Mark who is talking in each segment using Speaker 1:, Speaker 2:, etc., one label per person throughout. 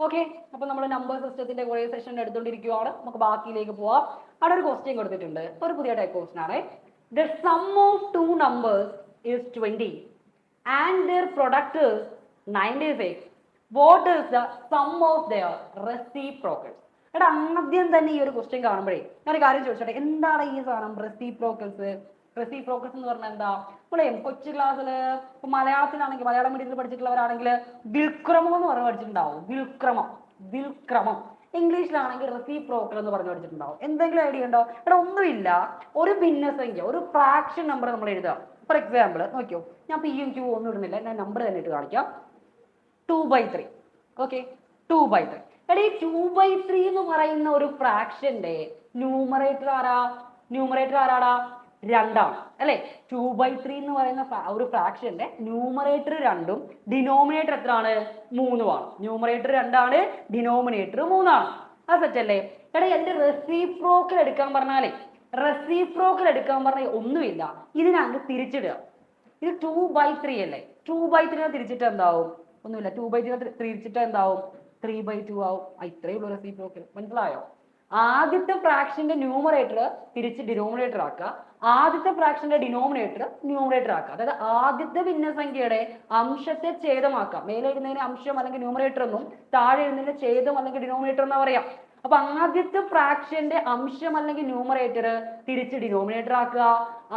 Speaker 1: Okay അപ്പൊ നമ്മൾ number സിസ്റ്റത്തിന്റെ കുറെ സെഷൻ എടുത്തുകൊണ്ടിരിക്കുകയാണ് നമുക്ക് ബാക്കിയിലേക്ക് പോവാം. അവിടെ ഒരു ക്വസ്റ്റ്യൻ കൊടുത്തിട്ടുണ്ട്. ഒരു പുതിയ ടൈപ്പ് ക്വസ്റ്റ്യൻ ആണ്. The sum of two numbers is twenty and their product is what is the sum of their reciprocals എടാ ആദ്യം തന്നെ ഈ ഒരു ക്വസ്റ്റ്യൻ കാണുമ്പോഴേ ഞാനൊരു കാര്യം ചോദിച്ചോട്ടെ. എന്താണ് ഈ സാധനം റെസിപ്രോക്കൽസ് റെസിപ്രോക്കൽസ് എന്ന് പറഞ്ഞാൽ എന്താ? നമ്മളെ കൊച്ചു ക്ലാസ്സിൽ ഇപ്പൊ മലയാളത്തിലാണെങ്കിൽ മലയാളം മീഡിയത്തിൽ പഠിച്ചിട്ടുള്ളവരാണെങ്കിൽ വിൽക്രമം എന്ന് പറഞ്ഞ് പഠിച്ചിട്ടുണ്ടാവും. വിൽക്രമം. വിൽക്രമം. ഇംഗ്ലീഷിലാണെങ്കിൽ റെസിപ്രോക്കൽ എന്ന് പറഞ്ഞു പഠിച്ചിട്ടുണ്ടാവും. എന്തെങ്കിലും ഐഡിയ ഉണ്ടോ? എടാ ഒന്നുമില്ല. ഒരു ഭിന്നസംഖ്യ ഒരു ഫ്രാക്ഷൻ നമ്പർ നമ്മൾ എഴുതുക. ഫോർ എക്സാമ്പിൾ നോക്കിയോ? ഞാൻ പി യും ക്യൂ ഒന്നും ഇടുന്നില്ല. ഞാൻ നമ്പർ തന്നെ ഇട്ട് കാണിക്കാം. Two by three okay two by three എടാ ടു ബൈ ത്രീ എന്ന് പറയുന്ന ഒരു ഫ്രാക്ഷന്റെ ന്യൂമറേറ്റർ ആരാ? ന്യൂമറേറ്റർ ആരാടാ? രണ്ടാണ് അല്ലെ? ടു ബൈ ത്രീ എന്ന് പറയുന്ന ഒരു ഫ്രാക്ഷന്റെ ന്യൂമറേറ്റർ രണ്ടും ഡിനോമിനേറ്റർ എത്രയാണ്? മൂന്നുമാണ്. ന്യൂമറേറ്റർ രണ്ടാണ് ഡിനോമിനേറ്റർ മൂന്നാണ്. അത് സെറ്റല്ലേ എടാ എന്റെ റെസിപ്രോക്കൽ എടുക്കാൻ പറഞ്ഞാലേ റെസിപ്രോക്കൽ എടുക്കാൻ പറഞ്ഞാൽ ഒന്നുമില്ല. ഇതിനങ്ങ് തിരിച്ചിടുക. ഇത് ടു ബൈ ത്രീ അല്ലേ? ടു ബൈ ത്രീ തിരിച്ചിട്ട് എന്താവും? ഒന്നുമില്ല. ടു ബൈ ത്രീ തിരിച്ചിട്ട് എന്താവും? ത്രീ ബൈ ടു ആവും. ഇത്രയേ ഉള്ളൂ റെസിപ്രോക്കൽ മനസ്സിലായോ? ആദ്യത്തെ ഫ്രാക്ഷന്റെ ന്യൂമറേറ്റർ തിരിച്ച് ഡിനോമിനേറ്റർ ആക്കുക. ആദ്യത്തെ ഫ്രാക്ഷന്റെ ഡിനോമിനേറ്റർ ന്യൂമറേറ്റർ ആക്കുക. അതായത് ആദ്യത്തെ ഭിന്നസംഖ്യയുടെ അംശത്തെ ഛേദമാക്കാം മേലെ എഴുതുന്നതിന് അംശം അല്ലെങ്കിൽ ന്യൂമറേറ്റർ എന്നും താഴെ എഴുതുന്നതിന് ഛേദം അല്ലെങ്കിൽ ഡിനോമിനേറ്റർ എന്നാ പറയാം? അപ്പൊ ആദ്യത്തെ ഫ്രാക്ഷന്റെ അംശം അല്ലെങ്കിൽ ന്യൂമറേറ്റർ തിരിച്ച് ഡിനോമിനേറ്റർ ആക്കുക.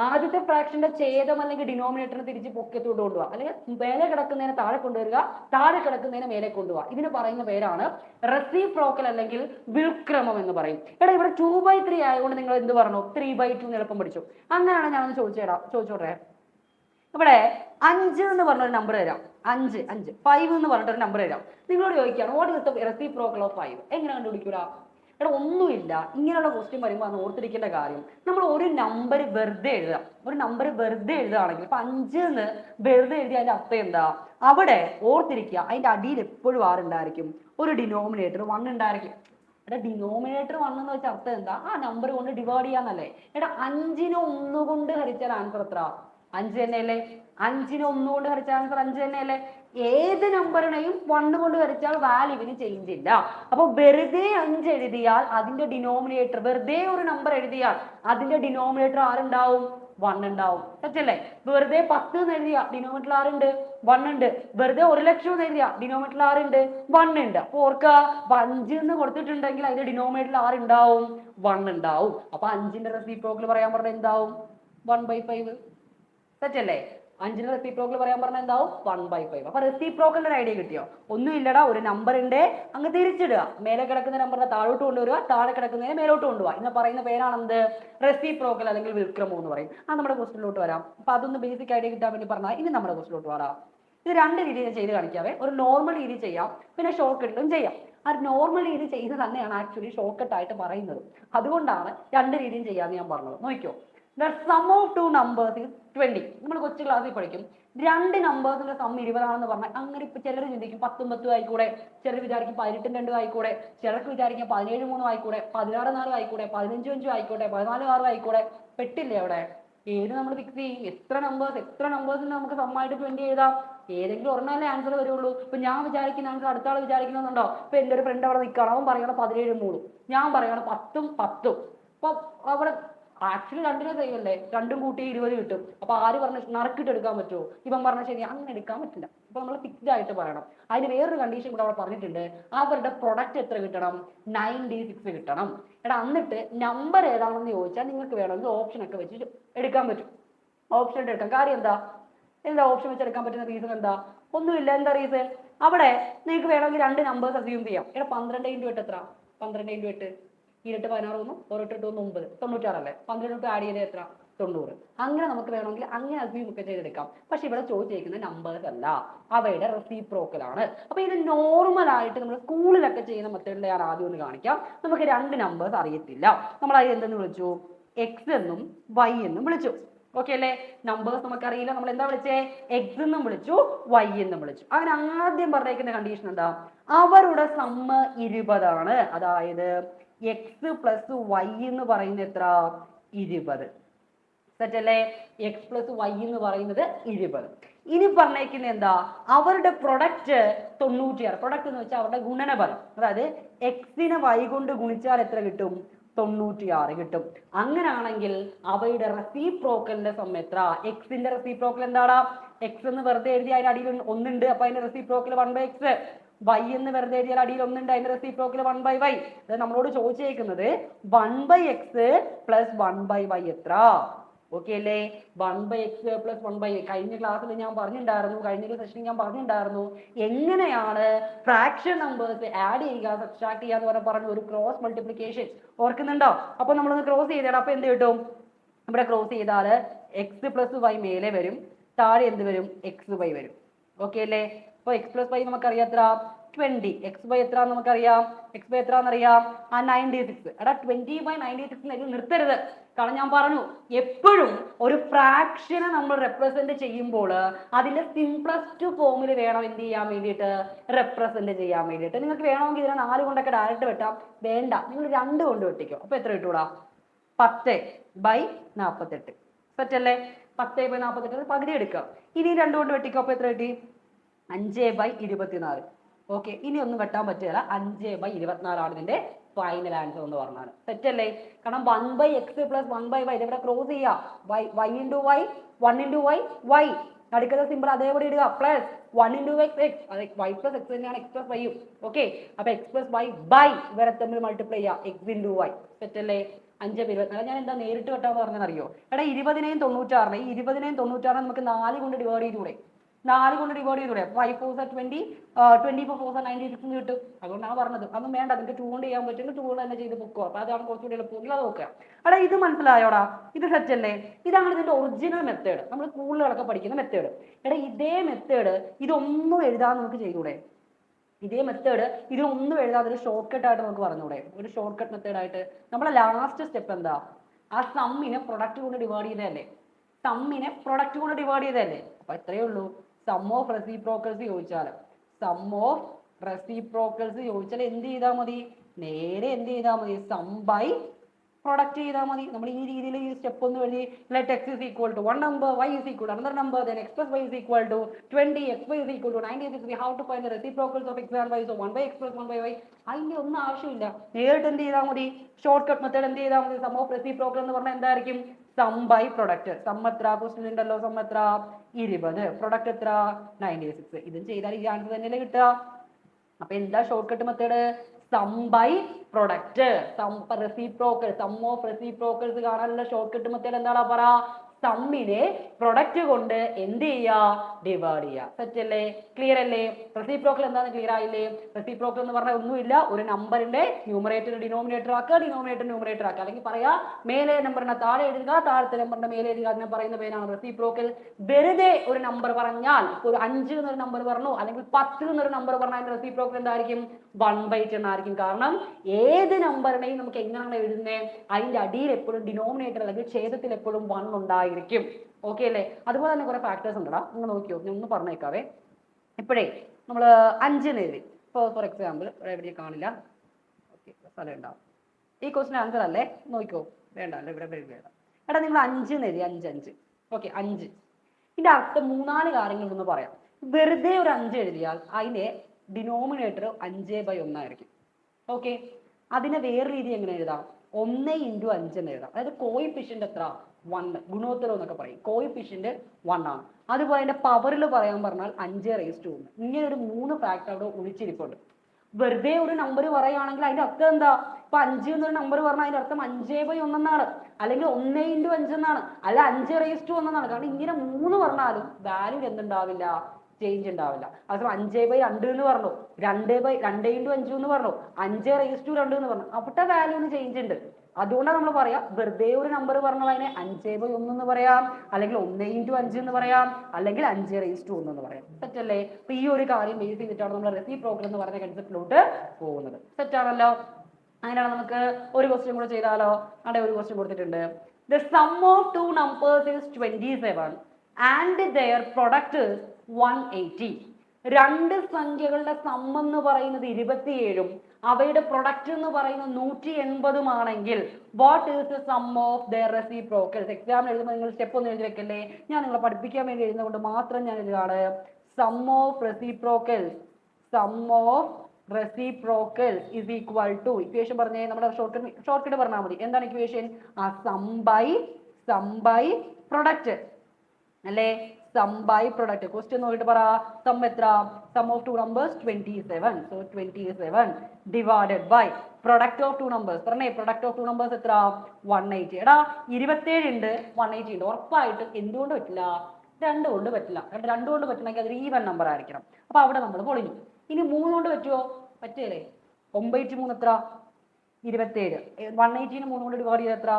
Speaker 1: ആദ്യത്തെ ഫ്രാക്ഷന്റെ ഛേദം അല്ലെങ്കിൽ ഡിനോമിനേറ്റർ തിരിച്ച് പൊക്കത്തോട്ട് കൊണ്ടുപോകുക അല്ലെങ്കിൽ മേലെ കിടക്കുന്നതിനെ താഴെ കൊണ്ടുവരിക താഴെ കിടക്കുന്നതിനെ മേലെ കൊണ്ടുപോകുക ഇതിന് പറയുന്ന പേരാണ് റെസിപ്രോക്കൽ അല്ലെങ്കിൽ വിൽക്രമം എന്ന് പറയും. എടാ ഇവിടെ ടു ബൈ ത്രീ ആയതുകൊണ്ട് നിങ്ങൾ എന്ത് പറഞ്ഞു? ത്രീ ബൈ ടു എളുപ്പം പഠിച്ചു. അങ്ങനെയാണ് ഞാനൊന്ന് ചോദിച്ചേടാ ചോദിച്ചോട്ടെ? ഇവിടെ അഞ്ച് എന്ന് പറഞ്ഞ ഒരു നമ്പർ തരാം അഞ്ച് അഞ്ച്. ഫൈവ് എന്ന് പറഞ്ഞിട്ട് ഒരു നമ്പർ തരാം നിങ്ങളോട് ചോദിക്കുകയാണ് what is the reciprocal of five എങ്ങനെ കണ്ടുപിടിക്കൂടാ? എടാ ഒന്നുമില്ല. ഇങ്ങനെയുള്ള ക്വസ്റ്റ്യൻ വരുമ്പോൾ അത് ഓർത്തിരിക്കേണ്ട കാര്യം നമ്മൾ ഒരു നമ്പർ വെറുതെ എഴുതാം. ഒരു നമ്പർ വെറുതെ എഴുതുകയാണെങ്കിൽ ഇപ്പൊ അഞ്ച് എന്ന് വെറുതെ എഴുതിയ അതിന്റെ അർത്ഥം എന്താ? അവിടെ ഓർത്തിരിക്കുക അതിന്റെ അടിയിൽ എപ്പോഴും ആറുണ്ടായിരിക്കും ഒരു ഡിനോമിനേറ്റർ വൺ ഉണ്ടായിരിക്കും. എടാ ഡിനോമിനേറ്റർ വൺ എന്ന് വെച്ച അർത്ഥം എന്താ? ആ നമ്പർ കൊണ്ട് ഡിവൈഡ് ചെയ്യാന്നല്ലേ. എടാ അഞ്ചിനെ ഒന്നുകൊണ്ട് ഹരിച്ചാൽ ആൻസർ എത്ര അഞ്ച് തന്നെയല്ലേ അഞ്ചിനെ ഒന്നുകൊണ്ട് ഹരിച്ചാൽ ആൻസർ അഞ്ച് തന്നെയല്ലേ ഏത് നമ്പറിനെയും വണ്ണ് കൊണ്ട് ഹരിച്ചാൽ വാല്യൂവിന് ചേഞ്ച് ഇല്ല. അപ്പൊ വെറുതെ അഞ്ച് എഴുതിയാൽ അതിന്റെ ഡിനോമിനേറ്റർ വെറുതെ ഒരു നമ്പർ എഴുതിയാൽ അതിന്റെ ഡിനോമിനേറ്റർ ആരുണ്ടാവും? വൺ ഉണ്ടാവും. തെറ്റല്ലേ? വെറുതെ പത്ത് എന്ന് എഴുതിയ ഡിനോമിനേറ്റർ ആറുണ്ട് വൺ ഉണ്ട്. വെറുതെ ഒരു ലക്ഷം എന്ന് എഴുതിയ ഡിനോമിനേറ്റർ ആറുണ്ട് വൺ ഉണ്ട്. അപ്പൊ ഓർക്കുക അഞ്ച് എന്ന് കൊടുത്തിട്ടുണ്ടെങ്കിൽ അതിന്റെ ഡിനോമിനേറ്റർ ആറുണ്ടാവും വൺ ഉണ്ടാവും. അപ്പൊ അഞ്ചിന്റെ റെസിപ്രോക്കിൽ പറയാൻ പറഞ്ഞാൽ എന്താവും? വൺ ബൈ ഫൈവ് തെറ്റല്ലേ അഞ്ചിന് റെസിപ്രോക്കൽ പറയാൻ പറഞ്ഞാൽ എന്താവും? വൺ ബൈ ഫൈവ് അപ്പൊ റെസിപ്രോക്കലിന്റെ ഒരു ഐഡിയ കിട്ടിയോ? ഒന്നും ഇല്ലടാ ഒരു ഉണ്ട് അങ്ങ് തിരിച്ചിടുക. മേലെ കിടക്കുന്ന നമ്പറിനെ താഴോട്ട് കൊണ്ടുവരിക താഴെ കിടക്കുന്നതിനെ മേലോട്ട് കൊണ്ടുപോകുക എന്ന് പറയുന്ന പേരാണ് എന്ത് റെസിപ്രോക്കൽ അല്ലെങ്കിൽ വിൽക്രമം എന്ന് പറയും. അത് നമ്മുടെ ക്വസ്റ്റിലോട്ട് വരാം. അപ്പൊ അതൊന്ന് ബേസിക് ഐഡിയ കിട്ടാൻ വേണ്ടി പറഞ്ഞാൽ ഇനി നമ്മുടെ ക്വസ്റ്റിലോട്ട് വരാം. ഇത് രണ്ട് രീതിയിൽ ചെയ്ത് കാണിക്കാവേ. ഒരു നോർമൽ രീതി ചെയ്യാം. പിന്നെ ഷോർട്ട് കട്ടിലും ചെയ്യാം. ആ നോർമൽ രീതി ചെയ്യുന്നത് തന്നെയാണ് ആക്ച്വലി ഷോർട്ട് കട്ട് ആയിട്ട് പറയുന്നത്. അതുകൊണ്ടാണ് രണ്ട് രീതിയും ചെയ്യാന്ന് ഞാൻ പറഞ്ഞത്. നോക്കിയോ the sum of two numbers twenty നമ്മൾ കൊച്ചു ക്ലാസ്സിൽ പഠിക്കും. രണ്ട് നമ്പേഴ്സിന്റെ സം ഇരുപതാണെന്ന് പറഞ്ഞാൽ അങ്ങനെ ഇപ്പൊ ചിലർ ചിന്തിക്കും പത്തും പത്തും ആയിക്കൂടെ. ചിലർ വിചാരിക്കും പതിനെട്ടും രണ്ടും ആയിക്കൂടെ. ചിലർക്ക് വിചാരിക്കും പതിനേഴ് മൂന്നും ആയിക്കൂടെ. പതിനാറ് നാലും ആയിക്കൂടെ. പതിനഞ്ചും അഞ്ചും ആയിക്കോട്ടെ. പതിനാല് ആറും ആയിക്കോട്ടെ പെട്ടില്ലേ അവിടെ? ഏത് നമ്മൾ ഫിക്സ് ചെയ്യും? എത്ര നമ്പേഴ്സ് എത്ര നമ്പേഴ്സിന് നമുക്ക് സമ്മായിട്ട് ട്വന്റി എഴുതാം? ഏതെങ്കിലും ഒരെണ്ണല്ലേ ആൻസർ വരുള്ളൂ. ഇപ്പൊ ഞാൻ വിചാരിക്കുന്ന ആൻസർ അടുത്ത ആൾ വിചാരിക്കുന്നുണ്ടോ ഇപ്പൊ എന്റെ ഒരു ഫ്രണ്ട് അവിടെ നിൽക്കണം അവൻ പറയണ പതിനേഴ് മൂന്നും. ഞാൻ പറയണം പത്തും പത്തും. അപ്പൊ അവിടെ ആക്ച്വലി രണ്ടിനും സെയിം അല്ലേ രണ്ടും കൂട്ടി ഇരുപത് കിട്ടും. അപ്പൊ ആര് പറഞ്ഞ നറുക്കിട്ട് എടുക്കാൻ പറ്റുമോ ഇവൻ പറഞ്ഞ ശരി അങ്ങനെ എടുക്കാൻ പറ്റില്ല. അപ്പൊ നമ്മൾ ഫിക്സ്ഡ് ആയിട്ട് പറയണം. അതിന് വേറൊരു കണ്ടീഷൻ കൂടെ അവിടെ പറഞ്ഞിട്ടുണ്ട്. അവരുടെ പ്രൊഡക്റ്റ് എത്ര കിട്ടണം? നയന്റി സിക്സ് കിട്ടണം. എടാ എന്നിട്ട് നമ്പർ ഏതാണെന്ന് ചോദിച്ചാൽ നിങ്ങൾക്ക് വേണമെങ്കിൽ ഓപ്ഷൻ ഒക്കെ വെച്ച് എടുക്കാൻ പറ്റും. ഓപ്ഷൻ ഇട്ട് എടുക്കാം. കാര്യം എന്താ? എന്താ ഓപ്ഷൻ വെച്ച് എടുക്കാൻ പറ്റുന്ന റീസൺ എന്താ? ഒന്നുമില്ല. എന്താ റീസൺ അവിടെ നിങ്ങൾക്ക് വേണമെങ്കിൽ രണ്ട് നമ്പേഴ്സ് അസ്യൂം ചെയ്യാം. എടാ പന്ത്രണ്ട് ഇന്റു എട്ട് എത്ര? പന്ത്രണ്ട് ഇന്റു എട്ട്. ഇരുട്ട് പതിനാറ് ഒന്നും ഒരെട്ട് എട്ട് ഒന്ന് ഒമ്പത്. തൊണ്ണൂറ്റാറല്ലേ? പന്ത്രണ്ട് തൊട്ട് ആഡ് ചെയ്ത് എത്ര? തൊണ്ണൂറ്. അങ്ങനെ നമുക്ക് വേണമെങ്കിൽ അങ്ങനെ ഒക്കെ ചെയ്തെടുക്കാം. പക്ഷെ ഇവിടെ ചോദിച്ചിരിക്കുന്ന നമ്പേഴ്സ് അല്ല. അവയുടെ റെസിപ്രോക്കലാണ് അപ്പൊ ഇത് നോർമൽ ആയിട്ട് നമ്മൾ സ്കൂളിലൊക്കെ ചെയ്യുന്ന മെത്തേഡിൽ ഞാൻ ആദ്യം ഒന്ന് കാണിക്കാം. നമുക്ക് രണ്ട് നമ്പേഴ്സ് അറിയത്തില്ല. നമ്മൾ അതിൽ എന്തെന്ന് വിളിച്ചു? എക്സ് എന്നും വൈ എന്നും വിളിച്ചു. ഓക്കെ അല്ലേ? നമ്പേഴ്സ് നമുക്കറിയില്ല. നമ്മൾ എന്താ വിളിച്ചേ? എക്സ് എന്നും വിളിച്ചു വൈ എന്നും വിളിച്ചു. അങ്ങനെ ആദ്യം പറഞ്ഞേക്കുന്ന കണ്ടീഷൻ എന്താ? അവരുടെ സമ്മ ഇരുപതാണ്. അതായത് എക്സ് പ്ലസ് വൈ എന്ന് പറയുന്നത് എത്ര? ഇരുപത്. സെറ്റ് അല്ലേ എക്സ് പ്ലസ് വൈ എന്ന് പറയുന്നത് ഇരുപത്. ഇനി പറഞ്ഞേക്കുന്നത് എന്താ? അവരുടെ പ്രൊഡക്റ്റ് തൊണ്ണൂറ്റിയാറ്. പ്രൊഡക്റ്റ് എന്ന് വെച്ചാൽ അവരുടെ ഗുണനഫലം. അതായത് എക്സിനെ വൈ കൊണ്ട് ഗുണിച്ചാൽ എത്ര കിട്ടും? തൊണ്ണൂറ്റിയാറ് കിട്ടും. അങ്ങനാണെങ്കിൽ അവയുടെ റെസിപ്രോക്കലിന്റെ സം എത്ര? എക്സിന്റെ റെസിപ്രോക്കൽ എന്താടാ എക്സ് എന്ന് വെറുതെ എഴുതി അതിന്റെ അടിയിൽ ഒന്ന് ഒന്നുണ്ട്. അപ്പൊ അതിന്റെ reciprocal one by x y എന്ന് വെറുതെ എഴുതിയാൽ അടിയിൽ ഒന്നുണ്ട്. അതിന്റെ റെസിപ്രോക്കൽ വൺ ബൈ വൈ അത് നമ്മളോട് ചോദിച്ചേക്കുന്നത് one by x plus one by y എത്ര? ഓക്കെ അല്ലേ? One by x plus one by കഴിഞ്ഞ ക്ലാസ്സിൽ ഞാൻ പറഞ്ഞിട്ടുണ്ടായിരുന്നു കഴിഞ്ഞ സെഷനിൽ ഞാൻ പറഞ്ഞിട്ടുണ്ടായിരുന്നു എങ്ങനെയാണ് ഫ്രാക്ഷൻ നമ്പേഴ്സ് ആഡ് ചെയ്യുക സബ്സ്ട്രാക്ട് ചെയ്യുക എന്ന് പറഞ്ഞ പറഞ്ഞ ഒരു ക്രോസ് മൾട്ടിപ്ലിക്കേഷൻ ഓർക്കുന്നുണ്ടോ? അപ്പൊ നമ്മളൊന്ന് ക്രോസ് ചെയ്താൽ അപ്പോൾ എന്ത് കിട്ടും? ഇവിടെ ക്രോസ് ചെയ്താൽ എക്സ് പ്ലസ് വൈ മേലെ വരും. താഴെ എന്ത് വരും? എക്സ് വൈ വരും. ഓക്കെ അല്ലേ? അപ്പൊ എക്സ് പ്ലസ് വൈ നമുക്കറിയാം എത്ര ട്വന്റി എക്സ് ബൈ എത്ര നമുക്കറിയാം? എക്സ് ബൈ എത്ര എന്നറിയാം ആ നയന്റി സിക്സ് എടാ ട്വന്റി ബൈ നയന്റി സിക്സ് നിർത്തരുത്. കാരണം ഞാൻ പറഞ്ഞു എപ്പോഴും ഒരു ഫ്രാക്ഷനെ നമ്മൾ റെപ്രസെന്റ് ചെയ്യുമ്പോൾ അതിന്റെ സിംപ്ലസ്റ്റ് ഫോമിൽ വേണം എന്ത് ചെയ്യാൻ വേണ്ടിയിട്ട്? റെപ്രസെന്റ് ചെയ്യാൻ വേണ്ടിയിട്ട്. നിങ്ങൾക്ക് വേണമെങ്കിൽ ഇതിനെ നാല് കൊണ്ടൊക്കെ ഡയറക്റ്റ് വെട്ടാം. വേണ്ട. നിങ്ങൾ രണ്ട് കൊണ്ട് വെട്ടിക്കോ. അപ്പൊ എത്ര കിട്ടൂടാ? പത്ത് ബൈ നാൽപ്പത്തെട്ട് സെറ്റ് അല്ലേ പത്ത് ബൈ നാൽപ്പത്തെട്ട് പകുതി എടുക്കുക ഇനി രണ്ട് കൊണ്ട് വെട്ടിക്കോ. അപ്പൊ എത്ര കിട്ടി? അഞ്ച് ബൈ ഇരുപത്തിനാല്. ഓക്കെ ഇനി ഒന്നും വെട്ടാൻ പറ്റുകയില്ല. അഞ്ച് ബൈ ഇരുപത്തിനാലാണ് ഇതിന്റെ ഫൈനൽ ആൻസർ എന്ന് പറഞ്ഞാൽ തെറ്റല്ലേ? കാരണം one by x plus one by y ഇവിടെ ക്രോസ് ചെയ്യാം? Y y into y one into y y അടുക്കുന്ന സിമ്പിൾ അതേപോലെ ഇടുക. Plus one into x x അത് വൈ പ്ലസ് എക്സ് തന്നെയാണ് എക്സ് പ്ലസ് വൈയും ഓക്കെ അപ്പൊ എക്സ് പ്ലസ് വൈ ബൈ ഇവരെ തമ്മിൽ മൾട്ടിപ്ലൈ ചെയ്യാം. എക്സ് ഇന്റു വൈ തെറ്റല്ലേ? അഞ്ച് ഇരുപത്തിനാല്. ഞാൻ എന്താ നേരിട്ട് വെട്ടാന്ന് പറഞ്ഞറിയോ എടാ ഇരുപതിനെയും തൊണ്ണൂറ്റാറിനെ ഇരുപതിനെയും തൊണ്ണൂറ്റാറിനെ നമുക്ക് നാല് കൊണ്ട് ഡിവൈഡ് ചെയ്തൂടെ നാല് കൊണ്ട് ഡിവൈഡ് ചെയ്തൂടെ? Five four twenty twenty four four ninety six എന്ന് കിട്ടും. അതുകൊണ്ടാണ് പറഞ്ഞത്. അതൊന്നും വേണ്ട. അതിന്റെ ടൂ കൊണ്ട് ചെയ്യാൻ പറ്റുമെങ്കിൽ ടൂ കൊണ്ട് തന്നെ ചെയ്ത് പൊക്കോ. അപ്പൊ അതാണ് കുറച്ചുകൂടി എളുപ്പമെങ്കിൽ അത് നോക്കുക. അവിടെ ഇത് മനസ്സിലായോടാ? ഇത് സെറ്റ് ഇതാണ് ഇതിന്റെ ഒറിജിനൽ മെത്തേഡ് നമ്മൾ സ്കൂളുകളൊക്കെ പഠിക്കുന്ന മെത്തേഡ് എടാ ഇതേ മെത്തേഡ് ഇതൊന്നും എഴുതാൻ നമുക്ക് ചെയ്തൂടെ? ഇതേ മെത്തേഡ് ഇതിനൊന്നും എഴുതാതെ ഒരു ഷോർട്ട് കട്ട് ആയിട്ട് നമുക്ക് പറഞ്ഞൂടെ? ഒരു ഷോർട്ട് കട്ട് മെത്തേഡ് ആയിട്ട്. നമ്മളെ ലാസ്റ്റ് സ്റ്റെപ്പ് എന്താ? ആ സമ്മിനെ പ്രൊഡക്റ്റ് കൊണ്ട് ഡിവൈഡ് ചെയ്തതല്ലേ? സമ്മിനെ പ്രൊഡക്റ്റ് കൊണ്ട് ഡിവൈഡ് ചെയ്തതല്ലേ? അപ്പൊ ഇത്രയേ ഉള്ളൂ. സം ഓഫ് റെസിപ്രോക്കൽസ് ചോദിച്ചാൽ സം ഓഫ് റെസിപ്രോക്കൽസ് ചോദിച്ചാൽ എന്ത് ചെയ്താൽ മതി? നേരെ എന്ത് ചെയ്താൽ മതി? സം ബൈ പ്രൊഡക്റ്റ് ചെയ്താൽ മതി. നമ്മൾ ഈ രീതിയിൽ ഈ സ്റ്റെപ്പ് ഒന്ന് എഴുതി let x is equal to one number y is equal to another number then x plus y is equal to twenty x y is equal to ninety six we how to find reciprocals of x and y so one by x plus one by y അതിന്റെ ഒന്നും ആവശ്യമില്ല. നേരിട്ട് എന്ത് ചെയ്താൽ മതി? Short cut method എന്ത് ചെയ്താൽ മതി? സം ഓഫ് റെസിപ്രോക്കൽ എന്ന് പറഞ്ഞാൽ എന്തായിരിക്കും? സം ബൈ പ്രൊഡക്റ്റ് സമ്മത്ര ക്വസ്റ്റ്യൻ ഉണ്ടല്ലോ സമ്മത്ര. ഇരുപത്. പ്രൊഡക്റ്റ് എത്ര? നയന്റി സിക്സ് ഇതും ചെയ്താൽ ഈ ആൻസർ തന്നെയല്ലേ കിട്ടുക. അപ്പൊ എന്താ short cut method? Sum by product sum reciprocal sum of reciprocals കാണാനുള്ള ഷോർട്ട് കട്ട് മെത്തേഡ് എന്താടാ പറ? സമ്മിനെ പ്രൊഡക്റ്റ് കൊണ്ട് എന്ത് ചെയ്യുക ഡിവൈഡ് ചെയ്യുക സെറ്റ് ക്ലിയർ അല്ലേ? റെസിപ്രോക്കൽ എന്താണെന്ന് ക്ലിയർ ആയില്ലേ? റെസിപ്രോക്കൽ എന്ന് പറഞ്ഞാൽ ഒന്നുമില്ല. ഒരു നമ്പറിന്റെ ന്യൂമറേറ്റർ ഡിനോമിനേറ്റർ ആക്കുക ഡിനോമിനേറ്റർ ന്യൂമറേറ്റർ ആക്കുക. അല്ലെങ്കിൽ പറയാ മേലെ നമ്പറിനെ താഴെ എഴുതുക താഴത്തെ നമ്പറിന്റെ മേലെ എഴുതുക. അതിനെ പറയുന്ന പേരാണ് റെസിപ്രോക്കൽ വെറുതെ ഒരു നമ്പർ പറഞ്ഞാൽ ഒരു അഞ്ച് എന്നൊരു നമ്പർ പറഞ്ഞു അല്ലെങ്കിൽ പത്ത് എന്നൊരു നമ്പർ പറഞ്ഞാൽ അതിന്റെ എന്തായിരിക്കും? വൺ ബൈ ടെൻ ആയിരിക്കും കാരണം ഏത് നമ്പറിനെയും നമുക്ക് എങ്ങനെയാണ് എഴുതുന്നത് അതിന്റെ അടിയിൽ എപ്പോഴും ഡിനോമിനേറ്റർ അല്ലെങ്കിൽ ഛേദത്തിൽ എപ്പോഴും വൺ ഉണ്ടായിരിക്കും. ഓക്കെ അല്ലേ? അതുപോലെ തന്നെ കുറെ ഫാക്ടേഴ്സ് ഉണ്ടടാ. നിങ്ങൾ നോക്കിയോ? ഞാൻ ഒന്ന് പറഞ്ഞേക്കാവേ. ഇപ്പോഴേ നമ്മൾ അഞ്ചിന് എഴുതി ഇപ്പോൾ ഫോർ എക്സാമ്പിൾ ഇവിടെ കാണില്ല. ഓക്കെ സ്ഥലം ഉണ്ടാവും. ഈ ക്വസ്റ്റിന് ആൻസർ അല്ലേ? നോക്കിക്കോ. വേണ്ട അല്ല ഇവിടെ വേണ്ട. എടാ നിങ്ങൾ അഞ്ചിന് എഴുതി അഞ്ച് അഞ്ച്. ഓക്കെ അഞ്ച്. ഇതിന്റെ അർത്ഥം മൂന്നാൽ കാര്യങ്ങൾ ഒന്ന് പറയാം. വെറുതെ ഒരു അഞ്ച് എഴുതിയാൽ അതിന്റെ ഡിനോമിനേറ്റർ അഞ്ച് ബൈ ഒന്നായിരിക്കും. ഓക്കെ അതിനെ വേറെ രീതി എങ്ങനെ എഴുതാം? ഒന്ന് ഇന്റു അഞ്ച് എന്ന് എഴുതാം. അതായത് കോയിഫിഷ്യന്റ് എത്ര? വൺ ഗുണോത്തരം എന്നൊക്കെ പറയും. കോയിഫിഷ്യന്റ് വൺ ആണ്. അതുപോലെ അതിന്റെ പവറിൽ പറയാൻ പറഞ്ഞാൽ അഞ്ച് റേസ് ടു ഒന്ന്. ഇങ്ങനെ ഒരു മൂന്ന് ഫാക്ടർ അവിടെ ഒളിച്ചിരിപ്പുണ്ട്. വെറുതെ ഒരു നമ്പർ പറയുകയാണെങ്കിൽ അതിന്റെ അർത്ഥം എന്താ? ഇപ്പൊ അഞ്ച് എന്നൊരു നമ്പർ പറഞ്ഞാൽ അതിന്റെ അർത്ഥം അഞ്ചേ ബൈ ഒന്നെന്നാണ് അല്ലെങ്കിൽ ഒന്ന് ഇന്റു അഞ്ചെന്നാണ് അല്ല അഞ്ച് റേസ് ടു ഒന്നെന്നാണ് കാരണം ഇങ്ങനെ മൂന്ന് പറഞ്ഞാലും വാല്യൂ എന്തുണ്ടാവില്ല? ചേഞ്ച് ഉണ്ടാവില്ല. അതുപോലെ അഞ്ചേ ബൈ രണ്ട് എന്ന് പറഞ്ഞു. രണ്ടേ ബൈ രണ്ട് ഇന്റു അഞ്ച് എന്ന് പറഞ്ഞു. അഞ്ച് റേസ് ടു രണ്ട് എന്ന് പറഞ്ഞു. അവിടെ വാല്യൂന്ന് ചേഞ്ച് ഉണ്ട്. അതുകൊണ്ടാണ് നമ്മൾ പറയാ വെറുതെ ഒരു നമ്പർ പറഞ്ഞാൽ അതിനെ അഞ്ചേ ബൈ ഒന്ന് എന്ന് പറയാം അല്ലെങ്കിൽ ഒന്ന് ഇന്റു അഞ്ച് എന്ന് പറയാം അല്ലെങ്കിൽ അഞ്ച് റേസ് ടു എന്ന് പറയാം. സെറ്റല്ലേ അപ്പൊ ഈ ഒരു കാര്യം ബേസ് ചെയ്തിട്ടാണ് നമ്മൾ റെസിപ്രോക്കൽ എന്ന് പറഞ്ഞ കൺസെപ്റ്റിലോട്ട് പോകുന്നത്. സെറ്റാണല്ലോ അങ്ങനെയാണ് നമുക്ക് ഒരു ക്വസ്റ്റ്യൻ കൂടെ ചെയ്താലോ? അവിടെ ഒരു ക്വസ്റ്റ്യൻ കൊടുത്തിട്ടുണ്ട്. The sum of two numbers is twenty seven and their product one eighty രണ്ട് സംഖ്യകളുടെ സം എന്ന് പറയുന്നത് ഇരുപത്തിയേഴും അവയുടെ പ്രൊഡക്റ്റ് എന്ന് പറയുന്നത് നൂറ്റി എൺപതുമാണെങ്കിൽ what is the sum of the reciprocals എക്സാമിന് എഴുതുമ്പോൾ നിങ്ങൾ സ്റ്റെപ്പ് ഒന്നും എഴുതി വെക്കല്ലേ? ഞാൻ നിങ്ങളെ പഠിപ്പിക്കാൻ വേണ്ടി എഴുതുന്നതുകൊണ്ട് മാത്രം ഞാൻ എഴുതുകയാണ്. Sum of reciprocals sum of reciprocals is equal to equation പറഞ്ഞേ നമ്മുടെ ഷോർട്ട് ഷോർട്ട് പറഞ്ഞാൽ മതി. എന്താണ് ഇക്വേഷൻ ആ sum by sum by product അല്ലേ? സം ബൈ പ്രൊഡക്റ്റ് ക്വസ്റ്റ്യൻ നോക്കിയിട്ട് പറ. സം എത്ര? Sum of two numbers twenty seven so twenty seven divided by product of two numbers പറഞ്ഞേ പ്രൊഡക്റ്റ് ഓഫ് ടു നമ്പേഴ്സ് എത്ര? വൺ എയ്റ്റി എടാ ഇരുപത്തേഴ് ഉണ്ട് one eighty ഉണ്ട്. ഉറപ്പായിട്ട് എന്തുകൊണ്ട് പറ്റില്ല? രണ്ട് കൊണ്ട് പറ്റില്ല. കാരണം രണ്ട് കൊണ്ട് പറ്റണമെങ്കിൽ അതൊരു ഈവൻ നമ്പർ ആയിരിക്കണം. അപ്പൊ അവിടെ നമ്മൾ പൊളിഞ്ഞു. ഇനി മൂന്ന് കൊണ്ട് പറ്റുമോ പറ്റില്ലേ ഒമ്പത് മൂന്ന് എത്ര? ഇരുപത്തേഴ് വൺ എയ്റ്റീന് മൂന്ന് കൊണ്ട് ഡിവൈഡ് ചെയ്ത് എത്ര?